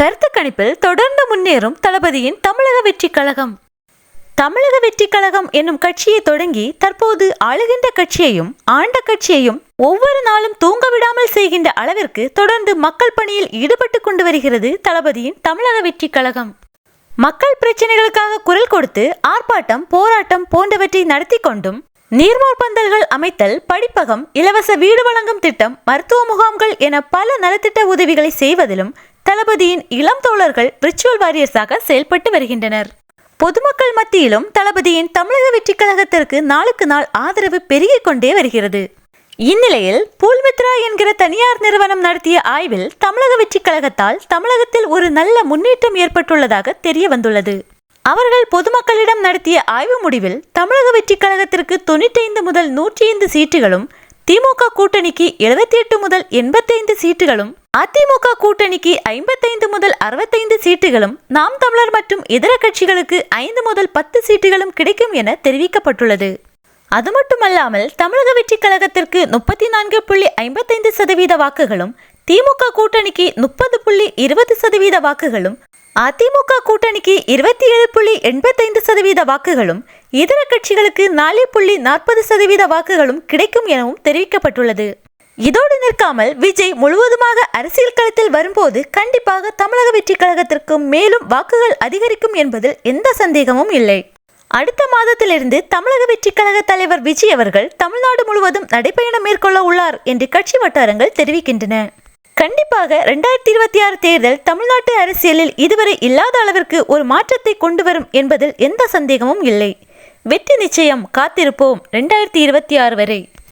கருத்து கணிப்பில் தொடர்ந்து முன்னேறும் தளபதியின் தமிழக வெற்றி கழகம். தமிழக வெற்றி கழகம் என்னும் கட்சியை தொடங்கி தற்போது ஆளுகின்ற கட்சியையும் ஆண்ட கட்சியையும் ஒவ்வொரு நாளும் தூங்க விடாமல் செய்கின்ற அளவிற்கு தொடர்ந்து மக்கள் பணியில் ஈடுபட்டு கொண்டு வருகிறது தளபதியின் தமிழக வெற்றி கழகம். மக்கள் பிரச்சனைகளுக்காக குரல் கொடுத்து ஆர்ப்பாட்டம் போராட்டம் போன்றவற்றை நடத்தி கொண்டும் நீர்மோர் பந்தல்கள் அமைத்தல் படிப்பகம் இலவச வீடு வழங்கும் திட்டம் மருத்துவ முகாம்கள் என பல நலத்திட்ட உதவிகளை செய்வதிலும் தளபதியின் இளம் தோழர்கள் விர்ச்சுவல் வாரியர்ஸாக செயல்பட்டு வருகின்றனர். பொதுமக்கள் மத்தியிலும் தளபதியின் தமிழக வெற்றி கழகத்திற்கு நாளுக்கு நாள் ஆதரவு பெருகிக் கொண்டே வருகிறது. இந்நிலையில் பூல்மித்ரா என்கிற தனியார் நிறுவனம் நடத்திய ஆய்வில் தமிழக வெற்றி கழகத்தால் தமிழகத்தில் ஒரு நல்ல முன்னேற்றம் ஏற்பட்டுள்ளதாக தெரிய வந்துள்ளது. அவர்கள் பொதுமக்களிடம் நடத்திய ஆய்வு முடிவில் தமிழக வெற்றி கழகத்திற்கு தொண்ணூற்றி முதல் நூற்றி ஐந்து சீட்டுகளும் திமுக கூட்டணிக்கு எழுபத்தி எட்டு முதல் எண்பத்தைந்து சீட்டுகளும் அதிமுக கூட்டணிக்கு ஐம்பத்தைந்து முதல் அறுபத்தைந்து சீட்டுகளும் நாம் தமிழர் மற்றும் இதர கட்சிகளுக்கு ஐந்து முதல் பத்து சீட்டுகளும் கிடைக்கும் என தெரிவிக்கப்பட்டுள்ளது. அது மட்டுமல்லாமல் தமிழக வெற்றி கழகத்திற்கு முப்பத்தி நான்கு புள்ளி ஐம்பத்தைந்து சதவீத வாக்குகளும் திமுக கூட்டணிக்கு முப்பது புள்ளி இருபது சதவீத வாக்குகளும் அதிமுக கூட்டணிக்கு இருபத்தி ஏழு புள்ளி எண்பத்தைந்து சதவீத வாக்குகளும் இதர கட்சிகளுக்கு நாலு புள்ளி நாற்பது சதவீத வாக்குகளும் கிடைக்கும் எனவும் தெரிவிக்கப்பட்டுள்ளது. இதோடு நிற்காமல் விஜய் முழுவதுமாக அரசியல் களத்தில் வரும்போது கண்டிப்பாக தமிழக வெற்றி கழகத்திற்கு மேலும் வாக்குகள் அதிகரிக்கும் என்பதில் எந்த சந்தேகமும் இல்லை. அடுத்த மாதத்திலிருந்து தமிழக வெற்றி கழக தலைவர் விஜய் அவர்கள் தமிழ்நாடு முழுவதும் நடைபயணம் மேற்கொள்ள உள்ளார் என்று கட்சி வட்டாரங்கள் தெரிவிக்கின்றன. கண்டிப்பாக ரெண்டாயிரத்தி இருபத்தி ஆறு தேர்தல் தமிழ்நாட்டு அரசியலில் இதுவரை இல்லாத அளவிற்கு ஒரு மாற்றத்தை கொண்டு வரும் என்பதில் எந்த சந்தேகமும் இல்லை. வெற்றி நிச்சயம் காத்திருப்போம் ரெண்டாயிரத்தி இருபத்தி ஆறு வரை.